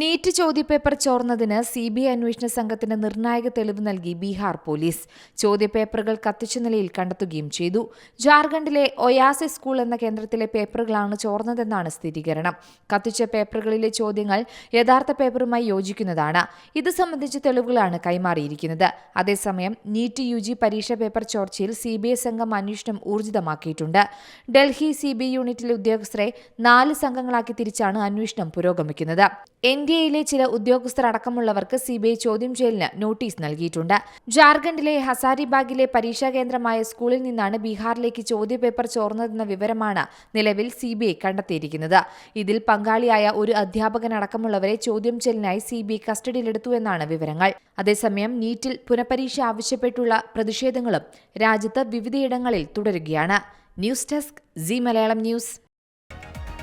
NEET ചോദ്യപേപ്പർ ചോർന്നതിന് C B I അന്വേഷണ സംഘത്തിന് നിർണായക തെളിവ് നൽകി ബീഹാർ പോലീസ്. ചോദ്യപേപ്പറുകൾ കത്തിച്ച നിലയിൽ കണ്ടെത്തുകയും ചെയ്തു. ജാർഖണ്ഡിലെ ഒയാസെ സ്കൂൾ എന്ന കേന്ദ്രത്തിലെ പേപ്പറുകളാണ് ചോർന്നതെന്നാണ് സ്ഥിരീകരണം. കത്തിച്ച പേപ്പറുകളിലെ ചോദ്യങ്ങൾ യഥാർത്ഥ പേപ്പറുമായി യോജിക്കുന്നതാണ്. ഇത് സംബന്ധിച്ച തെളിവുകളാണ് കൈമാറിയിരിക്കുന്നത്. അതേസമയം നീറ്റ് യു ജി പരീക്ഷാ പേപ്പർ ചോർച്ചയിൽ സി ബി ഐ സംഘം അന്വേഷണം ഊർജിതമാക്കിയിട്ടുണ്ട്. ഡൽഹി സി ബി യൂണിറ്റിലെ ഉദ്യോഗസ്ഥരെ നാല് സംഘങ്ങളാക്കി തിരിച്ചാണ് അന്വേഷണം പുരോഗമിക്കുന്നത്. എൻ എയിലെ ചില ഉദ്യോഗസ്ഥർ അടക്കമുള്ളവർക്ക് സിബിഐ ചോദ്യം ചെയ്യലിന് നോട്ടീസ് നൽകിയിട്ടുണ്ട്. ജാർഖണ്ഡിലെ ഹസാരിബാഗിലെ പരീക്ഷാ കേന്ദ്രമായ സ്കൂളിൽ നിന്നാണ് ബീഹാറിലേക്ക് ചോദ്യപേപ്പർ ചോർന്നതെന്ന വിവരമാണ് നിലവിൽ സിബിഐ കണ്ടെത്തിയിരിക്കുന്നത്. ഇതിൽ പങ്കാളിയായ ഒരു അധ്യാപകനടക്കമുള്ളവരെ ചോദ്യം ചെയ്യലിനായി സിബിഐ കസ്റ്റഡിയിലെടുത്തു എന്നാണ് വിവരങ്ങൾ. അതേസമയം നീറ്റിൽ പുനഃപരീക്ഷ ആവശ്യപ്പെട്ടുള്ള പ്രതിഷേധങ്ങളും രാജ്യത്ത് വിവിധയിടങ്ങളിൽ തുടരുകയാണ്. News desk C Malayalam news.